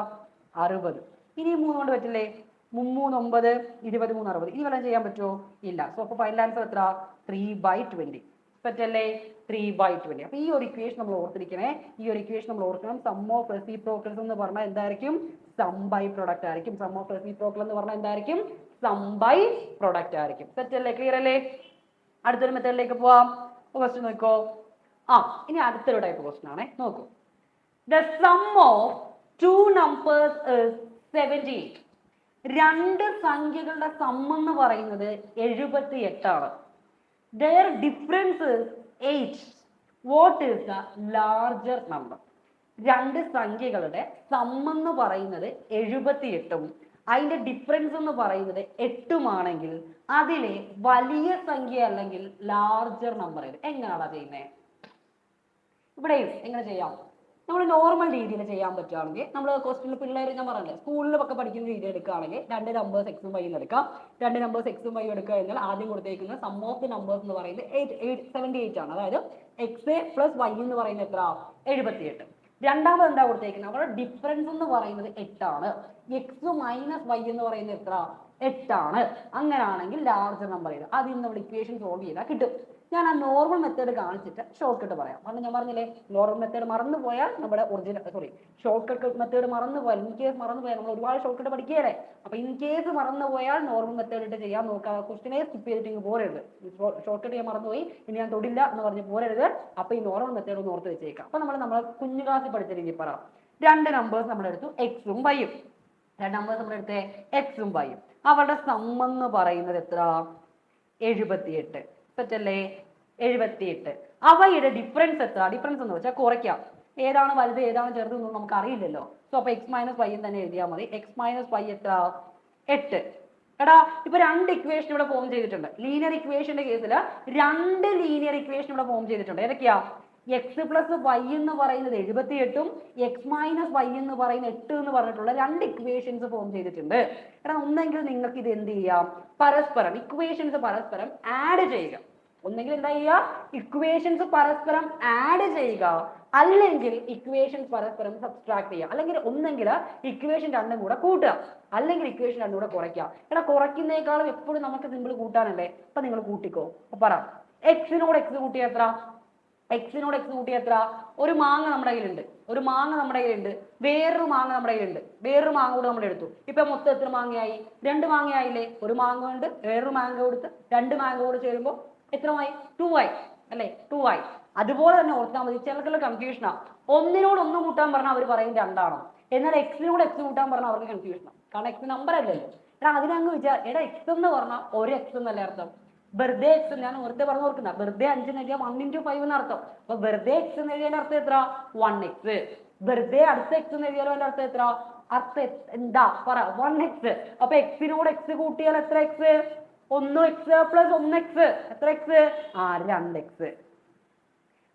Speaker 1: അറുപത്. ഇനി മൂന്ന് കൊണ്ട് പറ്റില്ലേ? മുമ്മൂന്ന് ഒമ്പത് ഇരുപത് മൂന്ന് അറുപത്. ഇനി വല്ലതും ചെയ്യാൻ പറ്റുമോ? ഇല്ല. സോ അപ്പോൾ ഫൈനൽ ആൻസർ എത്ര ത്രീ ബൈ ട്വന്റി പറ്റല്ലേ ത്രീ ബൈ ട്വന്റി അപ്പൊ ഈ ഒരു ഇക്വേഷൻ നമ്മൾ ഓർത്തിരിക്കണേ. ഈ ഒരു ഇക്വേഷൻ നമ്മൾ ഓർക്കണം. സം ഓഫ് റെസിപ്രോക്കൽസ് എന്ന് പറഞ്ഞാൽ എന്തായിരിക്കും? സം ബൈ പ്രൊഡക്റ്റ് ആയിരിക്കും. സം ഓഫ് റെസിപ്രോക്കൽ എന്ന് പറഞ്ഞാൽ എന്തായിരിക്കും? സം ബൈ പ്രൊഡക്റ്റ് ആയിരിക്കും. സെറ്റല്ലേ ക്ലിയർ അല്ലേ? അടുത്തൊരു മെത്തേഡിലേക്ക് പോവാം. ക്വസ്റ്റ്യൻ നോക്കോ. ആ ഇനി അടുത്തൊരു ടൈപ്പ് ക്വസ്റ്റ്യൻ ആണേ. നോക്കൂ. The sum of two numbers is seventy eight രണ്ട് സംഖ്യകളുടെ സം എന്ന് പറയുന്നത് എഴുപത്തി എട്ടാണ് their difference eight what is the larger number രണ്ട് സംഖ്യകളുടെ സം എന്ന് പറയുന്നത് എഴുപത്തി എട്ടും അതിന്റെ ഡിഫറൻസ് എന്ന് പറയുന്നത് എട്ടുമാണെങ്കിൽ അതിലെ വലിയ സംഖ്യ അല്ലെങ്കിൽ ലാർജർ നമ്പർ എങ്ങനെയാണ് ചെയ്യുന്നത് ഇവിടെയും എങ്ങനെ ചെയ്യാം? നമ്മൾ നോർമൽ രീതിയിൽ ചെയ്യാൻ പറ്റുകയാണെങ്കിൽ നമ്മൾ ക്വസ്റ്റിനിൽ പിള്ളേർ ഞാൻ പറഞ്ഞില്ലേ സ്കൂളിലൊക്കെ പഠിക്കുന്ന രീതി എടുക്കുകയാണെങ്കിൽ രണ്ട് നമ്പേഴ്സ് എക്സും വൈയും എടുക്കാം. രണ്ട് നമ്പേഴ്സ് എക്സും വൈയും എടുക്കുക എന്നാൽ ആദ്യം കൊടുത്തേക്കുന്ന സം ഓഫ് ദി നമ്പേഴ്സ് എന്ന് പറയുന്നത് എയ്റ്റ് എയ്റ്റ് സെവന്റി എയ്റ്റ് ആണ്. അതായത് എക്സ് പ്ലസ് വൈ എന്ന് പറയുന്നത് എത്ര എഴുപത്തിയെട്ട്. രണ്ടാമത് എന്താ കൊടുത്തേക്കുന്നത്? അവിടെ ഡിഫറൻസ് എന്ന് പറയുന്നത് എട്ടാണ്. എക്സ് മൈനസ് വൈ എന്ന് പറയുന്നത് എത്ര എട്ടാണ്. അങ്ങനെയാണെങ്കിൽ ലാർജർ നമ്പർ ചെയ്ത്. അതിൽ നമ്മൾ ഇക്വേഷൻ സോൾവ് ചെയ്താൽ കിട്ടും. ഞാൻ ആ നോർമൽ മെത്തേഡ് കാണിച്ചിട്ട് ഷോർട്ട് കട്ട് പറയാം. കാരണം ഞാൻ പറഞ്ഞില്ലേ നോർമൽ മെത്തേഡ് മറന്നു പോയാൽ നമ്മുടെ original sorry short cut method മറന്നു പോയാൽ ഇൻ കേസ് മറന്നു പോയാൽ നമ്മൾ ഒരുപാട് ഷോർട്ട് കട്ട് പഠിക്കുകയല്ലേ? അപ്പൊ ഇൻ കേസ് മറന്നു പോയാൽ നോർമൽ മെത്തേഡ് ഇട്ട് ചെയ്യാൻ നോക്കുക. ക്വസ്റ്റിനെ സ്കിപ്പ് ചെയ്തിട്ട് ഇങ്ങ് പോരരുത്. ഷോർട്ട് കട്ട് ഞാൻ മറന്നുപോയി ഇനി ഞാൻ തൊടില്ല എന്ന് പറഞ്ഞ് പോരരുത്. അപ്പൊ ഈ നോർമൽ മെത്തേഡ് ഒന്ന് ഓർത്ത് വെച്ചേക്കാം. അപ്പൊ നമ്മൾ നമ്മളെ കുഞ്ഞു ക്ലാസ്സിൽ പഠിച്ച രീതി പറ. രണ്ട് നമ്പേഴ്സ് നമ്മൾ എടുത്തു എക്സും വൈയും രണ്ട് നമ്പേഴ്സ് എടുത്തേ എക്സും വൈയും അവരുടെ സം എന്ന് പറയുന്നത് എത്ര എഴുപത്തിയെട്ട്. പറ്റല്ലേ? എഴുപത്തിയെട്ട്. അവയുടെ ഡിഫറൻസ് എത്ര? ഡിഫറൻസ് എന്ന് വെച്ചാൽ കുറയ്ക്കാം. ഏതാണ് വലുത് ഏതാണ് ചെറുത് എന്നൊന്നും നമുക്ക് അറിയില്ലല്ലോ സോ അപ്പൊ എക്സ് മൈനസ് വൈ തന്നെ എഴുതിയാൽ മതി. എക്സ് മൈനസ് വൈ എത്ര? എട്ട്. എടാ ഇപ്പൊ രണ്ട് ഇക്വേഷൻ ഇവിടെ ഫോം ചെയ്തിട്ടുണ്ട്. ലീനിയർ ഇക്വേഷന്റെ കേസിൽ രണ്ട് ലീനിയർ ഇക്വേഷൻ ഇവിടെ ഫോം ചെയ്തിട്ടുണ്ട്. ഏതൊക്കെയാ? എക്സ് പ്ലസ് വൈ എന്ന് പറയുന്നത് എഴുപത്തി എട്ടും എക്സ് മൈനസ് വൈ എന്ന് പറയുന്ന എട്ട് എന്ന് പറഞ്ഞിട്ടുള്ള രണ്ട് ഇക്വേഷൻസ് ഫോം ചെയ്തിട്ടുണ്ട്. എടാ ഒന്നെങ്കിൽ നിങ്ങൾക്ക് ഇത് എന്ത് ചെയ്യാം? പരസ്പരം ഇക്വേഷൻസ് പരസ്പരം ആഡ് ചെയ്യുക. ഒന്നെങ്കിൽ എന്താ ചെയ്യുക? ഇക്വേഷൻസ് പരസ്പരം ആഡ് ചെയ്യുക. അല്ലെങ്കിൽ ഇക്വേഷൻസ് പരസ്പരം സബ്സ്ട്രാക്ട് ചെയ്യുക. അല്ലെങ്കിൽ ഒന്നെങ്കിൽ ഇക്വേഷൻ രണ്ടും കൂടെ കൂട്ടുക. അല്ലെങ്കിൽ ഇക്വേഷൻ രണ്ടും കൂടെ കുറയ്ക്കുക. എടാ കുറയ്ക്കുന്നേക്കാളും എപ്പോഴും നമുക്ക് സിമ്പിൾ കൂട്ടാനല്ലേ? അപ്പൊ നിങ്ങൾ കൂട്ടിക്കോ. അപ്പൊ പറ. എക്സിനോട് എക്സ് കൂട്ടിയ എത്ര എക്സിനോട് എക്സ് കൂട്ടിയ എത്ര ഒരു മാങ്ങ നമ്മുടെ കയ്യിലുണ്ട്. ഒരു മാങ്ങ നമ്മുടെ കയ്യിലുണ്ട്. വേറൊരു മാങ്ങ നമ്മുടെ കയ്യിലുണ്ട്. വേറൊരു മാങ്ങ കൂടെ നമ്മൾ എടുത്തു. ഇപ്പൊ മൊത്തം എത്ര മാങ്ങയായി? രണ്ട് മാങ്ങയായില്ലേ? ഒരു മാങ്ങ ഉണ്ട് വേറൊരു മാങ്ങ കൊടുത്ത് രണ്ട് മാങ്ങ കൂടെ ചേരുമ്പോൾ എത്രമായി ടു ആയി. അല്ലേ? ടു ആയി. അതുപോലെ തന്നെ ഓർത്താൽ മതി. ചിലർക്കുള്ള കൺഫ്യൂഷനാ ഒന്നിനോട് ഒന്ന് കൂട്ടാൻ പറഞ്ഞാൽ അവർ പറയും രണ്ടാണോ? എന്നാൽ എക്സിനോട് എക്സ് കൂട്ടാൻ പറഞ്ഞാൽ അവർക്ക് കൺഫ്യൂഷനാണ് കാരണം എക്സ് നമ്പർ അല്ലല്ലോ. എടാ അതിനങ്ങ് വിചാ എടാ എക്സ് എന്ന് പറഞ്ഞാൽ ഒരു എക്സ് എന്നല്ലേ അർത്ഥം? വെറുതെ എക്സ് ഞാൻ വെറുതെ പറഞ്ഞു ഓർക്കുന്ന. വെറുതെ അഞ്ച് എഴുതിയാൽ വൺ ഇന്റു ഫൈവ് എന്ന് അർത്ഥം. അപ്പൊ വെറുതെ എക്സ് എന്ന് എഴുതിയതിന്റെ അർത്ഥം എത്ര വൺ എക്സ് വെറുതെ അടുത്ത എക്സ് എന്ന് എഴുതിയാലോ അതിന്റെ അർത്ഥം എത്ര അർത്ഥം എന്താ? പറ. വൺ എക്സ് അപ്പൊ എക്സിനോട് എക്സ് കൂട്ടിയാൽ എത്ര എക്സ് ഒന്ന് എക്സ് പ്ലസ് ഒന്ന് എക്സ് എത്ര എക്സ് ആ രണ്ട് എക്സ്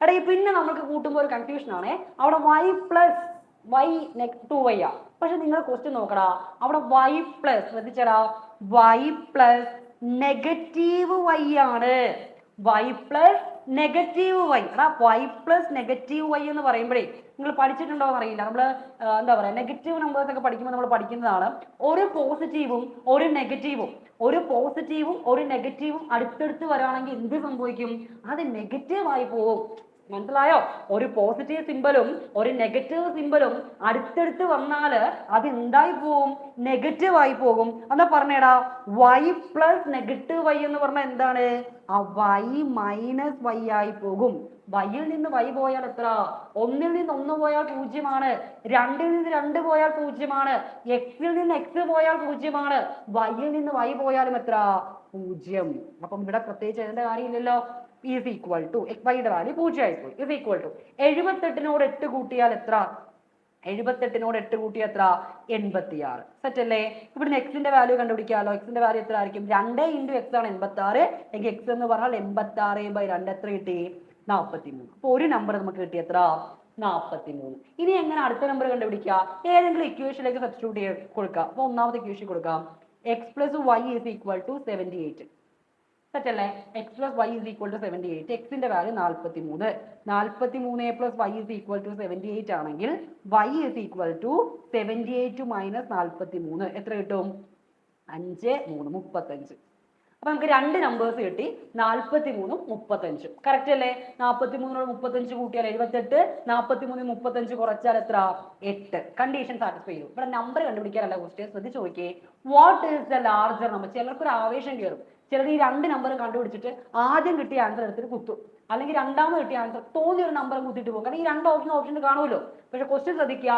Speaker 1: എടാ പിന്നെ നമുക്ക് കൂട്ടുമ്പോൾ ഒരു കൺഫ്യൂഷൻ ആണേ. അവിടെ y plus y two y ആ. പക്ഷെ നിങ്ങൾ ക്വസ്റ്റ്യൻ നോക്കടാ. അവിടെ വൈ പ്ലസ് ശ്രദ്ധിച്ചടാ. വൈ പ്ലസ് നെഗറ്റീവ് വൈ ആണ്. വൈ പ്ലസ് നെഗറ്റീവ് വൈ എടാ വൈ പ്ലസ് നെഗറ്റീവ് വൈ എന്ന് പറയുമ്പോഴേ നിങ്ങൾ പഠിച്ചിട്ടുണ്ടോ എന്ന് അറിയില്ല. നമ്മൾ എന്താ പറയാ നെഗറ്റീവ് നമ്പേഴ്സ് ഒക്കെ പഠിക്കുമ്പോൾ നമ്മൾ പഠിക്കുന്നതാണ്. ഒരു പോസിറ്റീവും ഒരു നെഗറ്റീവും ഒരു പോസിറ്റീവും ഒരു നെഗറ്റീവും അടുത്തടുത്ത് വരാണെങ്കിൽ എന്ത് സംഭവിക്കും? അത് നെഗറ്റീവ് ആയി പോകും. മനസ്സിലായോ? ഒരു പോസിറ്റീവ് സിമ്പലും ഒരു നെഗറ്റീവ് സിമ്പലും അടുത്തടുത്ത് വന്നാൽ അത് എന്തായി പോകും നെഗറ്റീവ് ആയി പോകും. എന്നാ പറഞ്ഞേടാ വൈ പ്ലസ് നെഗറ്റീവ് വൈ എന്ന് പറഞ്ഞാൽ എന്താണ്? ആ വൈ മൈനസ് വൈ ആയി പോകും. വൈയിൽ നിന്ന് വൈ പോയാൽ എത്ര ഒന്നിൽ നിന്ന് ഒന്ന് പോയാൽ പൂജ്യമാണ്. രണ്ടിൽ നിന്ന് രണ്ട് പോയാൽ പൂജ്യമാണ്. എക്സിൽ നിന്ന് എക്സ് പോയാൽ പൂജ്യമാണ്. വൈയിൽ നിന്ന് വൈ പോയാലും എത്ര പൂജ്യം. അപ്പം ഇവിടെ പ്രത്യേകിച്ച് എഴുതേണ്ട കാര്യമില്ലല്ലോ. ഈസ് ഈക്വൽ ടു വൈയുടെ വാല്യൂ പൂജ്യം ആയിപ്പോയി ഈസ് ഈക്വൽ ടു എഴുപത്തെട്ടിനോട് എട്ട് കൂട്ടിയാൽ എത്ര? എഴുപത്തെട്ടിനോട് എട്ട് കൂട്ടി എത്ര? എൺപത്തിയാറ്. സെറ്റ് അല്ലേ? ഇവിടുന്ന് എക്സിന്റെ വാല്യൂ കണ്ടുപിടിക്കാമല്ലോ എക്സിന്റെ വാല്യൂ എത്ര ആയിരിക്കും? രണ്ട് ഇന്റു എക്സ് ആണ് എൺപത്തി ആറ് എങ്കിൽ എക്സ് എന്ന് പറഞ്ഞാൽ എൺപത്തി ആറ് ബൈ രണ്ട് എത്ര കിട്ടി? നാൽപ്പത്തി മൂന്ന് അപ്പൊ ഒരു നമ്പർ നമുക്ക് കിട്ടി എത്ര? നാൽപ്പത്തി മൂന്ന് ഇനി എങ്ങനെ അടുത്ത നമ്പർ കണ്ടുപിടിക്കുക? ഏതെങ്കിലും ഇക്വേഷനിലേക്ക് സബ്സ്റ്റിറ്റ്യൂട്ട് ചെയ്ത് കൊടുക്കുക അപ്പൊ ഒന്നാമത്തെ ഇക്വേഷൻ കൊടുക്കാം. X plus y is equal to seventy eight set അല്ലേ x plus y is equal to seventy eight എക്സിന്റെ വാല്യൂ നാൽപ്പത്തി മൂന്ന് നാൽപ്പത്തി മൂന്ന് plus y is equal to seventy eight ആണെങ്കിൽ y is equal to seventy eight minus നാൽപ്പത്തി മൂന്ന് എത്ര കിട്ടും? അഞ്ച് മൂന്ന് മുപ്പത്തഞ്ച്. അപ്പം നമുക്ക് രണ്ട് നമ്പേഴ്സ് കിട്ടി. നാൽപ്പത്തി മൂന്നും മുപ്പത്തഞ്ചും. കറക്റ്റ് അല്ലേ? നാൽപ്പത്തി മൂന്നിനോട് മുപ്പത്തഞ്ച് കൂട്ടിയാൽ എഴുപത്തെട്ട്. നാൽപ്പത്തി മൂന്നിൽ മുപ്പത്തഞ്ച് കുറച്ചാൽ എത്ര? എട്ട്. കണ്ടീഷൻ സാറ്റിസ്ഫൈ ചെയ്തു. ഇവിടെ നമ്പർ കണ്ടുപിടിക്കാനല്ല ക്വസ്റ്റ്യൻ ശ്രദ്ധിച്ച് നോക്കിയേ. What is the larger number ചിലർക്ക് ഒരു ആവേശം കയറും. ചിലർ ഈ രണ്ട് നമ്പർ കണ്ടുപിടിച്ചിട്ട് ആദ്യം കിട്ടിയ ആൻസർ എടുത്തിട്ട് കുത്തും. അല്ലെങ്കിൽ രണ്ടാമത് കിട്ടിയ ആൻസർ തോന്നിയ ഒരു നമ്പർ കുത്തിയിട്ട് പോകും. കാരണം ഈ രണ്ട് ഓപ്ഷൻ ഓപ്ഷൻ കാണുമല്ലോ. പക്ഷെ ക്വസ്റ്റ്യൻ ശ്രദ്ധിക്കുക.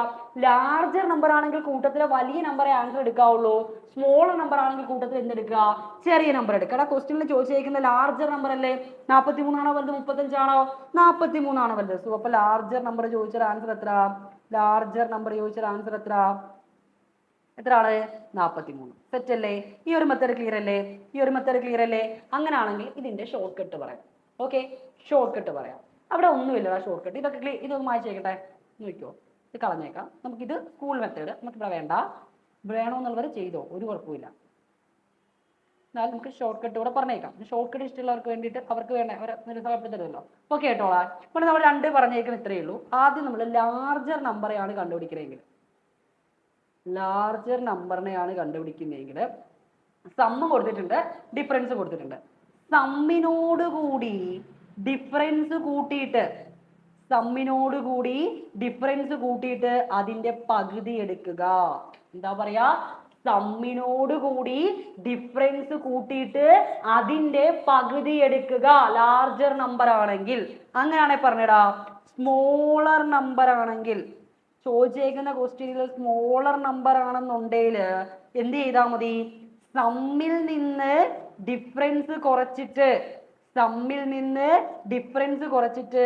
Speaker 1: ലാർജർ നമ്പർ ആണെങ്കിൽ കൂട്ടത്തിലെ വലിയ നമ്പറെ ആൻസർ എടുക്കാവുള്ളൂ. സ്മോളർ നമ്പർ ആണെങ്കിൽ കൂട്ടത്തിൽ എന്തെടുക്കുക? ചെറിയ നമ്പർ എടുക്കുക. കാരണം ക്വസ്റ്റ്യനിൽ ചോദിച്ചേക്കുന്ന ലാർജർ നമ്പർ അല്ലേ? നാൽപ്പത്തി മൂന്നാണോ വലുത്? മുപ്പത്തഞ്ചാണോ നാൽപ്പത്തി മൂന്നാണോ വലുത്? സോ അപ്പൊ ലാർജർ നമ്പർ ചോദിച്ചാൽ ആൻസർ എത്ര ലാർജർ നമ്പർ ചോദിച്ചാൽ ആൻസർ എത്ര എത്ര ആൾ? നാൽപ്പത്തി മൂന്ന് സെറ്റ് അല്ലേ? ഈ ഒരു മെത്തേഡ് ക്ലിയർ അല്ലേ? ഈ ഒരു മെത്തേഡ് ക്ലിയർ അല്ലേ? അങ്ങനെ ആണെങ്കിൽ ഇതിന്റെ ഷോർട്ട് കട്ട് പറയാം. ഓക്കെ ഷോർട്ട് കട്ട് പറയാം. അവിടെ ഒന്നുമില്ല ഷോർട്ട് കട്ട് ഇതൊക്കെ ക്ലിയർ ഇതൊന്ന് വായിച്ചേക്കട്ടെ നോക്കിയോ ഇത് കളഞ്ഞേക്കാം. നമുക്ക് ഇത് സ്കൂൾ മെത്തേഡ് നമുക്ക് ഇവിടെ വേണ്ട. വേണമെന്നുള്ളവർ ചെയ്തോ. ഒരു കുഴപ്പമില്ല എന്നാലും നമുക്ക് ഷോർട്ട് കട്ട് കൂടെ പറഞ്ഞേക്കാം. ഷോർട്ട് കട്ട് ഇഷ്ടമുള്ളവർക്ക് വേണ്ടിയിട്ട് അവർക്ക് വേണ്ട അവരെ നിരുത്സാഹപ്പെടുത്തരുമല്ലോ ഓക്കെ കേട്ടോളാം. ഇപ്പോൾ നമ്മൾ രണ്ട് പറഞ്ഞേക്കുന്ന ഇത്രയേ ഉള്ളൂ. ആദ്യം നമ്മൾ ലാർജർ നമ്പറെയാണ് കണ്ടുപിടിക്കണമെങ്കിൽ ലാർജർ നമ്പറിനെയാണ് കണ്ടുപിടിക്കുന്നതെങ്കിൽ സമ്മ് കൊടുത്തിട്ടുണ്ട് ഡിഫറൻസ് കൊടുത്തിട്ടുണ്ട്. സമ്മിനോട് കൂടി ഡിഫറൻസ് കൂട്ടിയിട്ട് സമ്മിനോട് കൂടി ഡിഫറൻസ് കൂട്ടിയിട്ട് അതിന്റെ പകുതി എടുക്കുക. എന്താ പറയാ? സമ്മിനോട് കൂടി ഡിഫറൻസ് കൂട്ടിയിട്ട് അതിന്റെ പകുതി എടുക്കുക. ലാർജർ നമ്പർ ആണെങ്കിൽ അങ്ങനെയാണെങ്കിൽ പറഞ്ഞടാ. സ്മോളർ നമ്പർ ആണെങ്കിൽ ചോദിച്ചേക്കുന്ന ക്വസ്റ്റ്യനിൽ സ്മോളർ നമ്പർ ആണെന്നുണ്ടെങ്കിൽ എന്ത് ചെയ്താൽ മതി? സമ്മിൽ നിന്ന് ഡിഫറൻസ് കുറച്ചിട്ട് സമ്മിൽ നിന്ന് ഡിഫറൻസ് കുറച്ചിട്ട്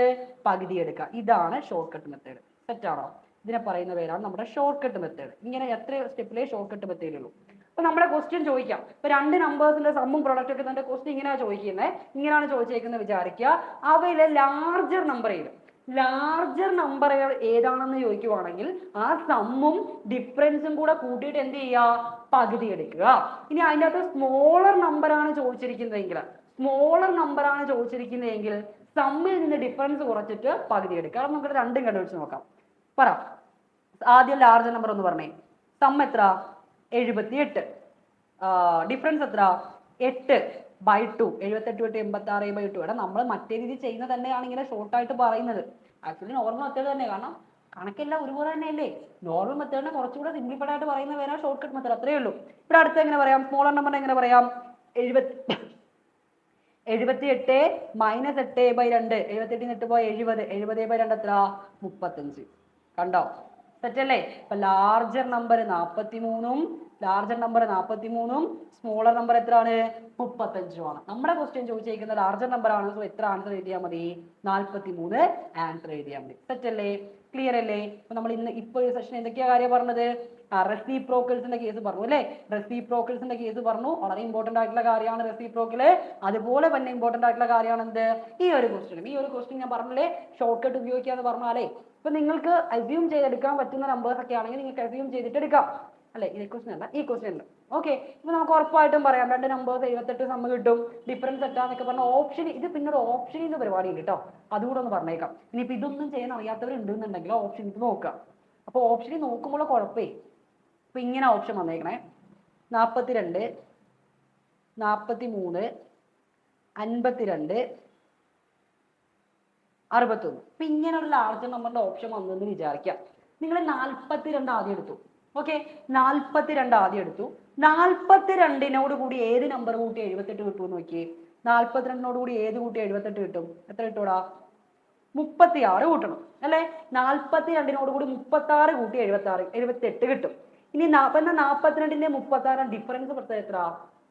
Speaker 1: പകുതി എടുക്കുക. ഇതാണ് ഷോർട്ട് കട്ട് മെത്തേഡ് സെറ്റാണോ ഇതിനെ പറയുന്ന പേരാണ് നമ്മുടെ ഷോർട്ട് കട്ട് മെത്തേഡ് ഇങ്ങനെ എത്ര സ്റ്റെപ്പിലേ ഷോർട്ട് കട്ട് മെത്തേഡ് ഉള്ളൂ അപ്പൊ നമ്മുടെ ക്വസ്റ്റ്യൻ ചോദിക്കാം. ഇപ്പൊ രണ്ട് നമ്പേഴ്സിന്റെ സമ്മും പ്രൊഡക്റ്റ് ഒക്കെ ക്വസ്റ്റ്യൻ ഇങ്ങനെയാണ് ചോദിക്കുന്നത് ഇങ്ങനെയാണ് ചോദിച്ചേക്കുന്നത് വിചാരിക്കുക. അവയിലെ ലാർജർ നമ്പർ ഏത് ലാർജർ നമ്പറുകൾ ഏതാണെന്ന് ചോദിക്കുവാണെങ്കിൽ ആ സമ്മും ഡിഫറൻസും കൂടെ കൂട്ടിയിട്ട് എന്ത് ചെയ്യുക? പകുതി എടുക്കുക. ഇനി അതിന്റെ അകത്ത് സ്മോളർ നമ്പറാണ് ചോദിച്ചിരിക്കുന്നതെങ്കിൽ സ്മോളർ നമ്പറാണ് ചോദിച്ചിരിക്കുന്നതെങ്കിൽ സമ്മിൽ നിന്ന് ഡിഫറൻസ് കുറച്ചിട്ട് പകുതി എടുക്കുക. അത് നമുക്ക് രണ്ടും കണ്ടുപിടിച്ച് നോക്കാം. പറ. ആദ്യം ലാർജർ നമ്പർ ഒന്ന് പറഞ്ഞേ. സമ്മ എത്ര? എഴുപത്തി എട്ട് ഡിഫറൻസ് എത്ര? എട്ട്. ബൈ ടു എഴുപത്തെട്ട് തൊട്ട് എൺപത്തി ആറ് ബൈ ടു ഇവിടെ നമ്മൾ മറ്റേ രീതി ചെയ്യുന്നത് തന്നെയാണ് ഇങ്ങനെ ഷോർട്ട് ആയിട്ട് പറയുന്നത്. ആക്ച്വലി നോർമൽ മെത്തേഡ് തന്നെ കാരണം കണക്കെല്ലാം ഒരുപോലെ തന്നെയല്ലേ? നോർമൽ മെത്തേഡിനെ കുറച്ചുകൂടെ സിംപ്ലിഫൈഡ് ആയിട്ട് പറയുന്ന പേരാ ഷോർട്ട് കട്ട് മെത്തേഡ് അത്രേ ഉള്ളൂ. ഇവിടെ അടുത്ത് എങ്ങനെ പറയാം? സ്മോളർ നമ്പർ എങ്ങനെ പറയാം? എഴുപത്തി എഴുപത്തി എട്ട് മൈനസ് എട്ട് ബൈ രണ്ട്. എഴുപത്തി നിന്ന് എട്ട് പോയി എഴുപത്. എഴുപത് ബൈ രണ്ട് എത്ര? മുപ്പത്തഞ്ച്. കണ്ടോ? സെറ്റല്ലേ അപ്പൊ ലാർജർ നമ്പർ നാൽപ്പത്തി മൂന്നും ലാർജർ നമ്പർ നാൽപ്പത്തി മൂന്നും സ്മോളർ നമ്പർ എത്രയാണ്? മുപ്പത്തഞ്ചുമാണ്. നമ്മുടെ ക്വസ്റ്റ്യൻ ചോദിച്ചിരിക്കുന്ന ലാർജർ നമ്പർ ആണ്. സോ എത്ര ആൻസർ എഴുതിയാൽ മതി? നാൽപ്പത്തി മൂന്ന് ആൻസർ എഴുതിയാൽ മതി. സെറ്റ് അല്ലേ? ക്ലിയർ അല്ലേ? അപ്പൊ നമ്മൾ ഇന്ന് ഇപ്പൊ ഈ സെഷൻ എന്തൊക്കെയാ കാര്യം പറഞ്ഞത്? റെസിപ്രോക്കൽസിന്റെ കേസ് പറഞ്ഞു അല്ലേ? റെസിപ്രോക്കൽസിന്റെ കേസ് പറഞ്ഞു. വളരെ ഇമ്പോർട്ടന്റ് ആയിട്ടുള്ള കാര്യമാണ് റെസിപ്രോക്കൽ അതുപോലെ തന്നെ ഇമ്പോർട്ടന്റ് ആയിട്ടുള്ള കാര്യമാണ് എന്ത്? ഈ ഒരു ക്വസ്റ്റ്യൻ ഈ ഒരു ക്വസ്റ്റ്യൻ ഞാൻ പറഞ്ഞില്ലേ? ഷോർട്ട് കട്ട് ഉപയോഗിക്കാന്ന് പറഞ്ഞാലേ. ഇപ്പൊ നിങ്ങൾക്ക് അസ്യൂം ചെയ്തെടുക്കാൻ പറ്റുന്ന നമ്പേഴ്സ് ഒക്കെ ആണെങ്കിൽ നിങ്ങൾക്ക് അസ്യൂം ചെയ്തിട്ട് എടുക്കാം അല്ലെ? ഈ ക്വസ്റ്റ്യൻ അല്ല. ഈ ക്വസ്റ്റ്യൻ ഉണ്ട്. ഓക്കെ ഇപ്പൊ നമുക്ക് ഉറപ്പായിട്ടും പറയാം. രണ്ട് നമ്പേഴ്സ് എഴുപത്തെട്ട് സമ്മ കിട്ടും. ഡിഫറൻസ് എട്ടാന്നൊക്കെ പറഞ്ഞ ഓപ്ഷൻ ഇത് പിന്നെ ഒരു ഓപ്ഷനിൽ പരിപാടി ഉണ്ട് കേട്ടോ അതുകൂടെ ഒന്ന് പറഞ്ഞേക്കാം. ഇനി ഇപ്പൊ ഇതൊന്നും ചെയ്യാൻ അറിയാത്തവരുണ്ടെന്നുണ്ടെങ്കിൽ ഓപ്ഷൻ ഇത് നോക്കുക. അപ്പൊ ഓപ്ഷനിൽ നോക്കുമ്പോൾ കുഴപ്പേ. ഇപ്പൊ ഇങ്ങനെ ഓപ്ഷൻ വന്നേക്കണേ. നാൽപ്പത്തിരണ്ട് നാൽപ്പത്തി മൂന്ന് അൻപത്തിരണ്ട് അറുപത്തൊന്ന്. ഇപ്പൊ ഇങ്ങനെ ഒരു ലാർജ് നമ്പറിന്റെ ഓപ്ഷൻ വന്നെന്ന് വിചാരിക്കാം. നിങ്ങൾ നാൽപ്പത്തിരണ്ട് ആദ്യം എടുത്തു. ഓക്കെ നാൽപ്പത്തിരണ്ട് ആദ്യം എടുത്തു. നാൽപ്പത്തിരണ്ടിനോട് കൂടി ഏത് നമ്പർ കൂട്ടി എഴുപത്തെട്ട് കിട്ടും നോക്കിയേ. നാൽപ്പത്തിരണ്ടിനോട് കൂടി ഏത് കൂട്ടി എഴുപത്തെട്ട് കിട്ടും? എത്ര കിട്ടൂടാ? മുപ്പത്തി ആറ് കൂട്ടണം. അല്ലെ? നാൽപ്പത്തി രണ്ടിനോട് കൂടി മുപ്പത്തി ആറ് കൂട്ടി എഴുപത്തി ആറ് എഴുപത്തി എട്ട് കിട്ടും ഇനി എന്നാ നാൽപ്പത്തിരണ്ടിന്റെ മുപ്പത്തി ആറാം ഡിഫറൻസ് പ്രത്യേകം എത്ര?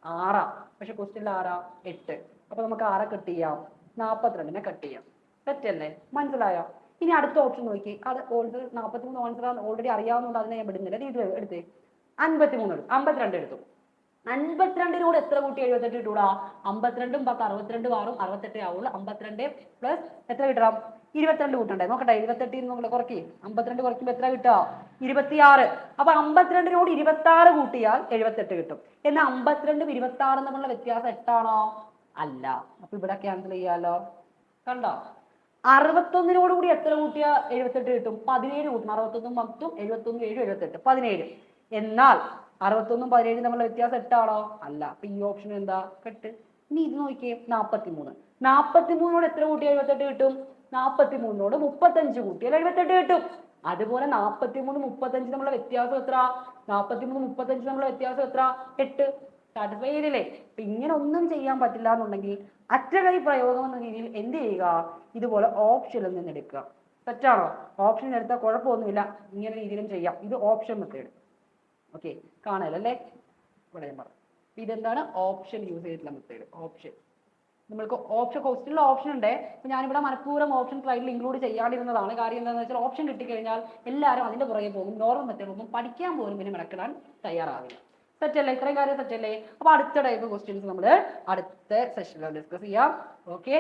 Speaker 1: ആറാ. പക്ഷെ ക്വസ്റ്റ്യനിൽ ആറാ? എട്ട്. അപ്പൊ നമുക്ക് ആറെ കട്ട് ചെയ്യാം. നാൽപ്പത്തിരണ്ടിനെ കട്ട് ചെയ്യാം. തെറ്റല്ലേ? മനസ്സിലായോ? ഇനി അടുത്ത ഓപ്ഷൻ നോക്കി. അത് ഓൾറെഡി നാൽപ്പത്തി മൂന്ന് ആൻസർ ഓൾറെഡി അറിയാവുന്നതുകൊണ്ട് അതിനെ ഞാൻ വിടുന്നില്ല. ഇത് എടുത്തേ. അൻപത്തി മൂന്ന് എടുത്തു. അമ്പത്തിരണ്ട് എടുത്തു. അൻപത്തിരണ്ടിനോട് എത്ര കൂട്ടി എഴുപത്തെട്ട് കിട്ടൂടാ? അമ്പത്തിരണ്ടും പത്ത് അറുപത്തിരണ്ട് ആറും അറുപത്തെട്ടേ ആവുള്ളൂ. അമ്പത്തിരണ്ട് പ്ലസ് എത്ര കിട്ടണം? ഇരുപത്തിരണ്ട് കൂട്ടണ്ടേ. നോക്കട്ടെ ഇരുപത്തെട്ടിൽ നിന്ന് കുറക്കി അമ്പത്തിരണ്ട് കുറയ്ക്കുമ്പോൾ എത്ര കിട്ടുക? ഇരുപത്തിയാറ്. അപ്പൊ അമ്പത്തിരണ്ടിനോട് ഇരുപത്തി ആറ് കൂട്ടിയാൽ എഴുപത്തെട്ട് കിട്ടും. എന്നാൽ അമ്പത്തിരണ്ടും ഇരുപത്തി ആറും തമ്മിലുള്ള വ്യത്യാസം എട്ടാണോ? അല്ല. അപ്പൊ ഇവിടെ ക്യാൻസൽ ചെയ്യാലോ. കണ്ടോ? അറുപത്തൊന്നിനോട് കൂടി എത്ര കൂട്ടിയ എഴുപത്തെട്ട് കിട്ടും? പതിനേഴ് കൂട്ടണം അറുപത്തൊന്നും പത്തും എഴുപത്തൊന്നും ഏഴും എഴുപത്തെട്ട്. പതിനേഴ്. എന്നാൽ അറുപത്തൊന്നും പതിനേഴും തമ്മിലുള്ള വ്യത്യാസം എട്ടാണോ? അല്ല. അപ്പൊ ഈ ഓപ്ഷൻ എന്താ? കെട്ട്. ഇനി ഇത് നോക്കിയേ. നാപ്പത്തിമൂന്ന്. നാപ്പത്തിമൂന്നോട് നാപ്പത്തി എത്ര കൂട്ടിയ എഴുപത്തെട്ട് കിട്ടും? നാപ്പത്തി മൂന്നിനോട് മുപ്പത്തഞ്ച് കൂട്ടിയാൽ എഴുപത്തെട്ട് കിട്ടും. അതുപോലെ നാപ്പത്തിമൂന്ന് മുപ്പത്തഞ്ച് തമ്മിലുള്ള വ്യത്യാസം എത്ര നാപ്പത്തിമൂന്ന് മുപ്പത്തഞ്ച് തമ്മിലുള്ള വ്യത്യാസം എത്ര എട്ട്. ചെയ്തില്ലേ അപ്പൊ ഇങ്ങനെ ഒന്നും ചെയ്യാൻ പറ്റില്ല എന്നുണ്ടെങ്കിൽ അറ്റകൈ പ്രയോഗം എന്ന രീതിയിൽ എന്ത് ചെയ്യുക? ഇതുപോലെ ഓപ്ഷനിൽ നിന്ന് എടുക്കുക. തെറ്റാണോ? ഓപ്ഷൻ എടുത്താൽ കുഴപ്പമൊന്നുമില്ല. ഇങ്ങനെ രീതിയിലും ചെയ്യാം. ഇത് ഓപ്ഷൻ മെത്തേഡ് ഓക്കെ കാണാലല്ലേ ഇവിടെ ഞാൻ പറഞ്ഞു. ഇതെന്താണ്? ഓപ്ഷൻ യൂസ് ചെയ്തിട്ടുള്ള മെത്തേഡ് ഓപ്ഷൻ നമ്മൾക്ക് ഓപ്ഷൻ ക്വസ്റ്റിനുള്ള ഓപ്ഷൻ ഉണ്ട്. അപ്പൊ ഞാനിവിടെ മനഃപൂർവം ഓപ്ഷൻ സ്ലൈഡിൽ ഇൻക്ലൂഡ് ചെയ്യാണ്ടിരുന്നതാണ്. കാര്യം എന്താണെന്ന് വെച്ചാൽ ഓപ്ഷൻ കിട്ടിക്കഴിഞ്ഞാൽ എല്ലാവരും അതിന്റെ പുറകെ പോകും. നോർമൽ മെത്തേഡ് ഒന്നും പഠിക്കാൻ പോലും പിന്നെ മെനക്കെടാൻ തയ്യാറാവില്ല. തെറ്റല്ലേ? ഇത്രയും കാര്യം തെറ്റല്ലേ? അപ്പൊ അടുത്ത ടൈപ്പ് ക്വസ്റ്റ്യൻസ് നമ്മൾ അടുത്ത സെഷനിൽ ഡിസ്കസ് ചെയ്യാം. ഓക്കെ